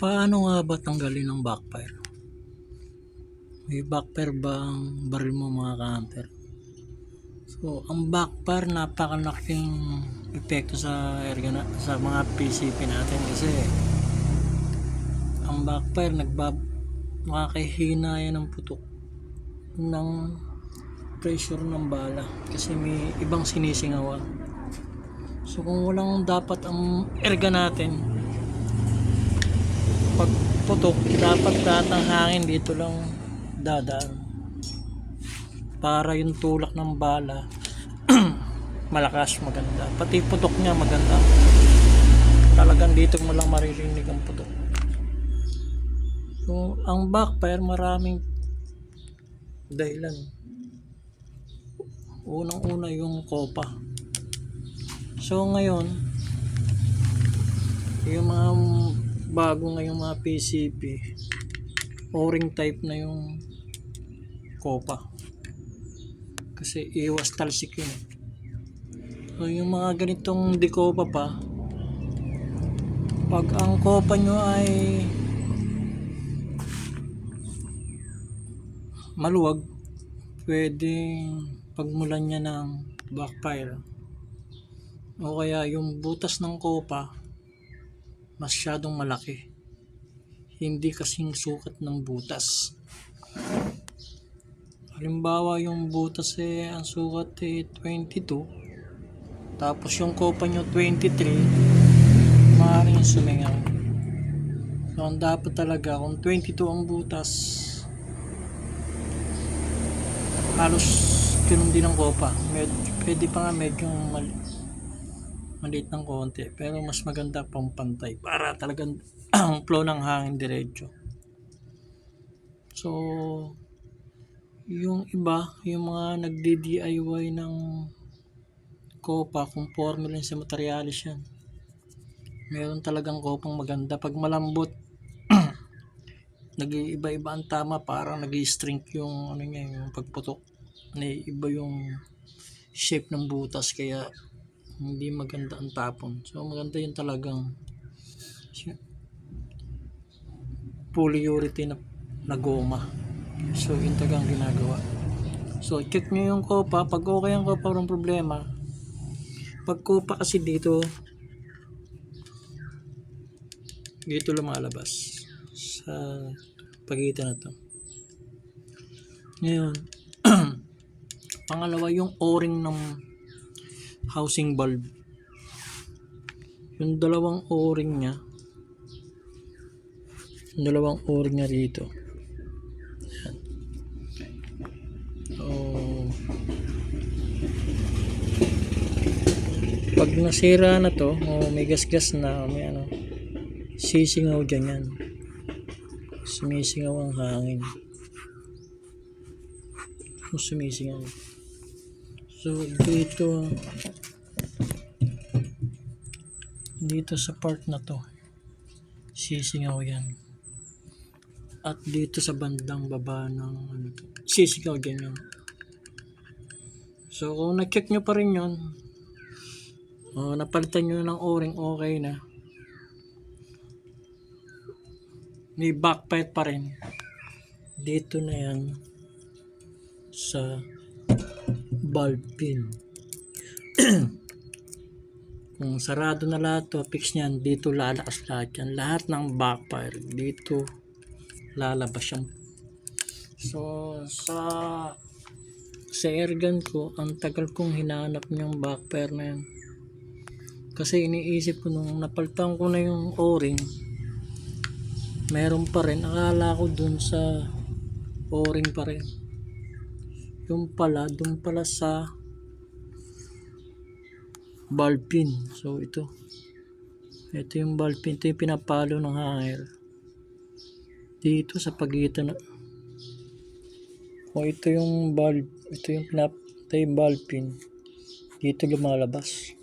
Paano nga ba tanggalin ang backfire? May backfire bang baril mo mga ka-hunter? So, ang backfire napakalaking epekto sa ergana, sa mga PCP natin kasi ang backfire nagbab nakakahina yan ng putok ng pressure ng bala kasi may ibang sinisingawan. So kung walang dapat ang erga natin pag dapat lahat ng hangin dito lang dadaan. Para yung tulak ng bala malakas maganda. Pati putok niya maganda. Talagang dito mo lang maririnig ang putok. So ang backfire maraming dahilan. Unang una yung kopa. So ngayon yung mga bago ngayong mga PCP o-ring type na yung kopa. Kasi iwas talsik yun. So yung mga ganitong di kopa pa pag ang kopa nyo ay maluwag pwedeng pagmulan niya ng backfire. O kaya yung butas ng kopa masyadong malaki. Hindi kasing sukat ng butas. Halimbawa yung butas eh ang sukat eh 22 tapos yung kopa nyo 23 maaaring sumingaw. So ang dapat talaga kung 22 ang butas halos ganun din ang kopa. Med, pwede pa nga medyo mali, maliit ng konti pero mas maganda pang pantay para talagang ang flow ng hangin diretso. So yung iba yung mga nagdi-DIY ng kopa kung formula sa materialis yan meron talagang kopang maganda. Pag malambot nag-iiba-iba ang tama parang nag string yung ano niya yung pagputok. Naiiba yung shape ng butas kaya hindi maganda ang tapon. So maganda yung talagang polyurethane na, na goma. So yun talagang ginagawa. So check nyo yung kopa. Pag okay ang kopa walang problema. Pag kopa kasi dito dito lumalabas sa pagitan na to. Ngayon pangalawa yung o-ring ng housing bulb. Yung dalawang o-ring niya yung dalawang o-ring niya rito. Ayan. so pag nasira na to o may gasgas na o may ano sisingaw dyan yan. Sumisingaw ang hangin. Sumisingaw. So dito dito sa part na to sisingaw yan. At dito sa bandang baba ng ano to, sisingaw din yun. So kung na-check nyo pa rin yun o napalitan nyo ng o-ring okay na. May backpipe pa rin. Dito na yan sa bulb pin kung sarado na lahat to fix niyan dito lalakas lahat yan. Lahat ng backfire dito lalabas yan. So sa sa airgun ko ang tagal kong hinanap yung backfire na yan. Kasi iniisip ko nung napalitan ko na yung o-ring meron pa rin. Akala ko dun sa o-ring pa rin. Yung pala dun pala sa bulb pin so ito ito yung bulb pin ito yung pinapalo ng hanger dito sa pagitan na o ito yung bulb ito yung pinap ito yung bulb pin dito lumalabas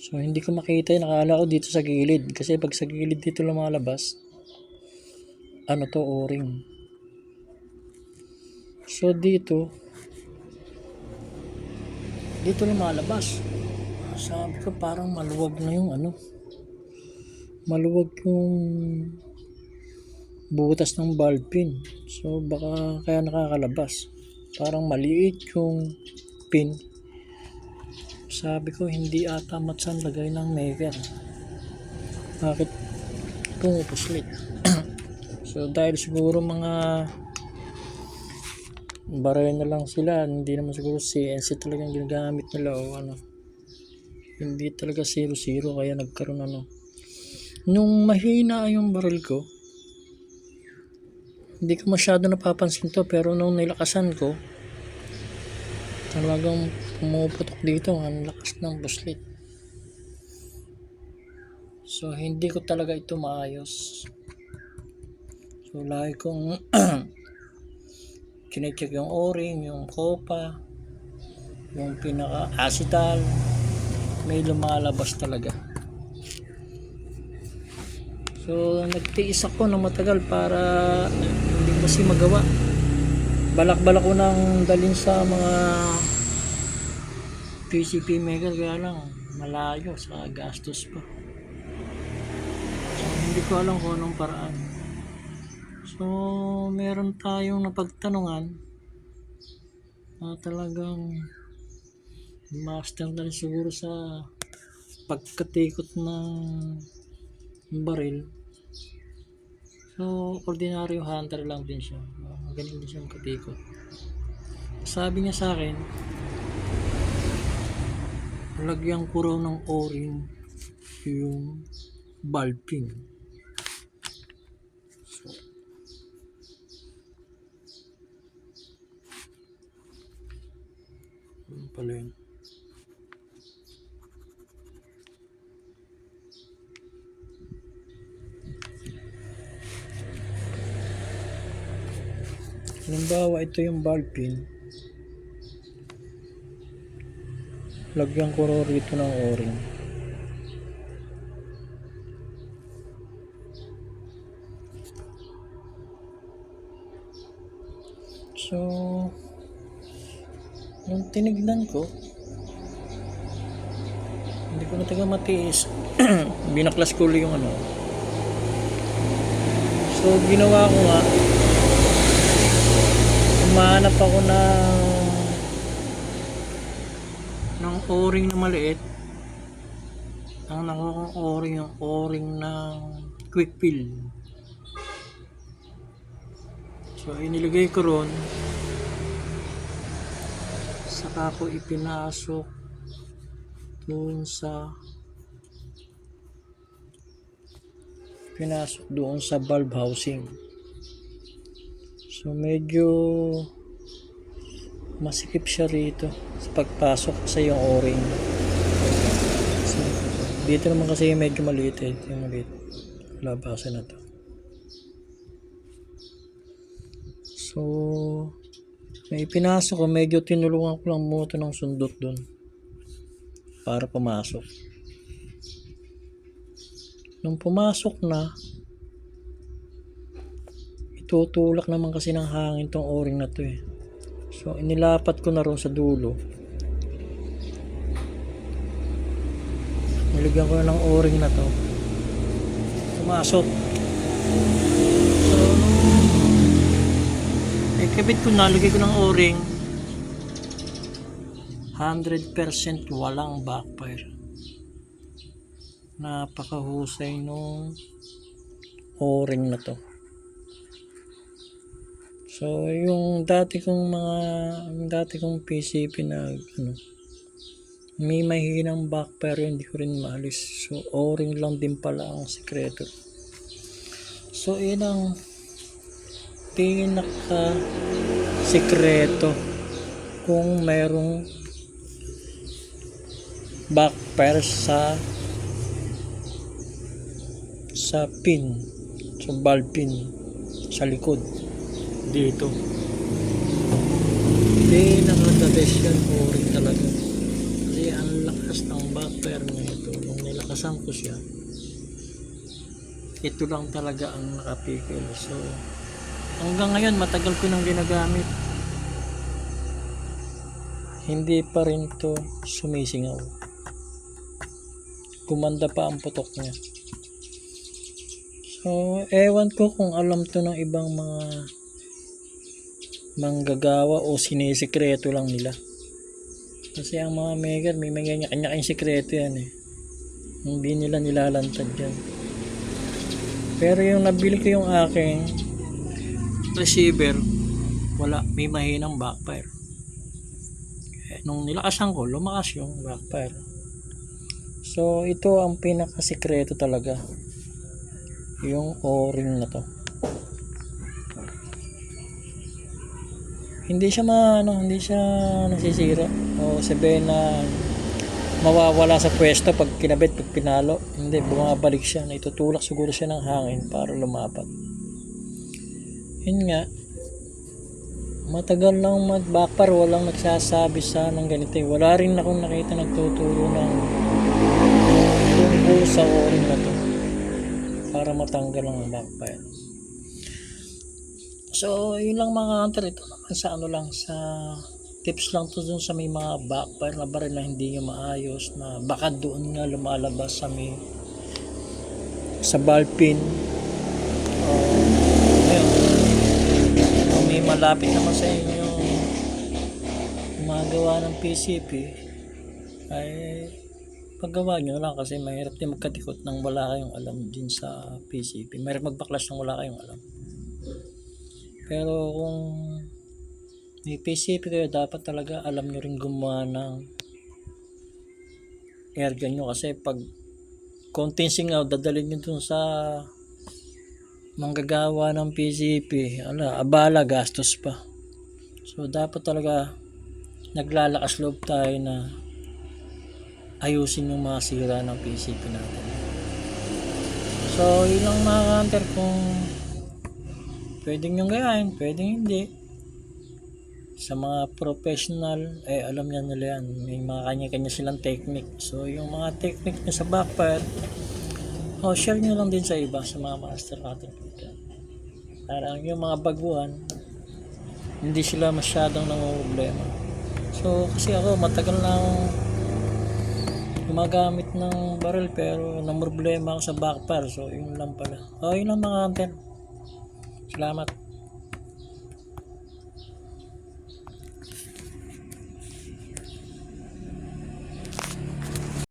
So hindi ko makita yun. Nakala ko dito sa gilid. Kasi pag sa gilid dito lumalabas, ano to, o-ring. So dito, dito lumalabas. Sabi ko parang maluwag na yung ano. maluwag yung butas ng valve pin. So baka kaya nakakalabas. Parang maliit yung pin. Sabi ko hindi ata matsan lagay ng maker. Bakit pumupuslit? so dahil siguro mga barel na lang sila, hindi naman siguro CNC talagang ginagamit nila o ano. Hindi talaga 0-0 kaya nagkaroon ano. Nung mahina yung baril ko, hindi ko masyado napapansin to pero nung nilakasan ko, talagang pumuputok dito ang lakas ng buslit. So hindi ko talaga ito maayos. So lagi kong chinecheck yung o-ring, yung kopa, yung pinaka-acetal, may lumalabas talaga. So, nagtiis ako ng matagal para hindi kasi magawa. Balak-balak ko nang dalhin sa mga PCP maker kaya lang malayo sa gastos pa. So, hindi ko alam kung anong paraan. So, meron tayong napagtanungan na talagang master na rin siguro sa pagkatikot ng baril. So, ordinaryo hunter lang din siya. Magaling din siya makatikot. Sabi niya sa akin, lagyan ko raw ng o-ring yung valve pin. Pala yun. Halimbawa, ito yung valve pin. Lagyan ko raw rito ng o-ring. So, nung tinignan ko, hindi ko na taga matiis. Binaklas ko yung ano. So, ginawa ko nga, Umahanap ako ng ng o-ring na maliit. Ang nakuha o-ring yung o-ring ng quick fill. So inilagay ko ron. Saka ko ipinasok doon sa pinasok doon sa valve housing. So medyo masikip siya rito sa pagpasok sa yung o-ring. Dito naman kasi medyo maliit eh. Yung maliit. Labasan na to. So, may pinasok ko. Medyo tinulungan ko lang muna ito ng sundot doon. Para pumasok. Nung pumasok na, tutulak naman kasi ng hangin tong o-ring na to eh. So, inilapat ko na ron sa dulo. Nilagyan ko na ng o-ring na to. Pumasok. So, eh, kabit ko nalagay ko ng o-ring. 100% walang backfire. Napakahusay nung o-ring na to. So, yung dati kong mga, yung dati kong PCP na, ano, may mahinang back pero hindi ko rin maalis. So, o-ring lang din pala ang sekreto. So, yun ang pinaka sekreto kung mayroong backfire sa sa pin sa valve pin sa likod dito. Hindi nakaka-best yan o-ring talaga. Kasi ang lakas ng backfire na ito. Nung nilakasan ko siya, ito lang talaga ang nakapikil. So, hanggang ngayon matagal ko nang ginagamit. Hindi pa rin to sumisingaw. Kumanda pa ang putok niya. So, ewan ko kung alam to ng ibang mga manggagawa o sinisikreto lang nila. Kasi ang mga maker, may mga kanya-kanyang sikreto yan eh. Hindi nila nilalantad yan. Pero yung nabili ko yung aking receiver, wala, may mahinang backfire. Eh, nung nilakasan ko, lumakas yung backfire. So, ito ang pinakasikreto talaga. Yung o-ring na to. Hindi siya ma, ano, hindi siya nasisira. O sabihin na mawawala sa pwesto pag kinabit, pag pinalo. Hindi, bumabalik siya. Naitutulak siguro siya ng hangin para lumapat. Yun nga, matagal lang mag-backfire, walang nagsasabi sa ng ganito. eh. Wala rin akong nakita nagtuturo ng tungkol sa o-ring na to para matanggal ang backfire. So, yun lang mga hunter. Ito naman sa ano lang, sa tips lang to dun sa may mga backfire na baril na hindi nyo maayos na baka doon nga lumalabas sa may sa ball pin. O, ayun. May malapit naman sa inyo gumagawa ng PCP ay paggawa nyo lang kasi mahirap din magkatikot nang wala kayong alam din sa PCP. Mahirap magbaklas nang wala kayong alam. Pero kung may PCP kayo, dapat talaga alam nyo rin gumawa ng airgun nyo kasi pag konting singaw, dadalhin nyo dun sa manggagawa ng PCP. Ala, abala, gastos pa. So, dapat talaga naglalakas loob tayo na ayusin yung mga sira ng PCP natin. So, yun lang mga hunter kung pwedeng nyo gayahin, pwedeng hindi. Sa mga professional, eh alam niya nila yan. May mga kanya-kanya silang technique. So, yung mga technique nyo sa backfire, oh, share nyo lang din sa iba, sa mga master natin. Parang yung mga baguhan, hindi sila masyadong problema. So, kasi ako, matagal na gumagamit ng barrel pero namroblema ako sa backfire. So, yun lang pala. Oh, yun lang mga hunter. Salamat.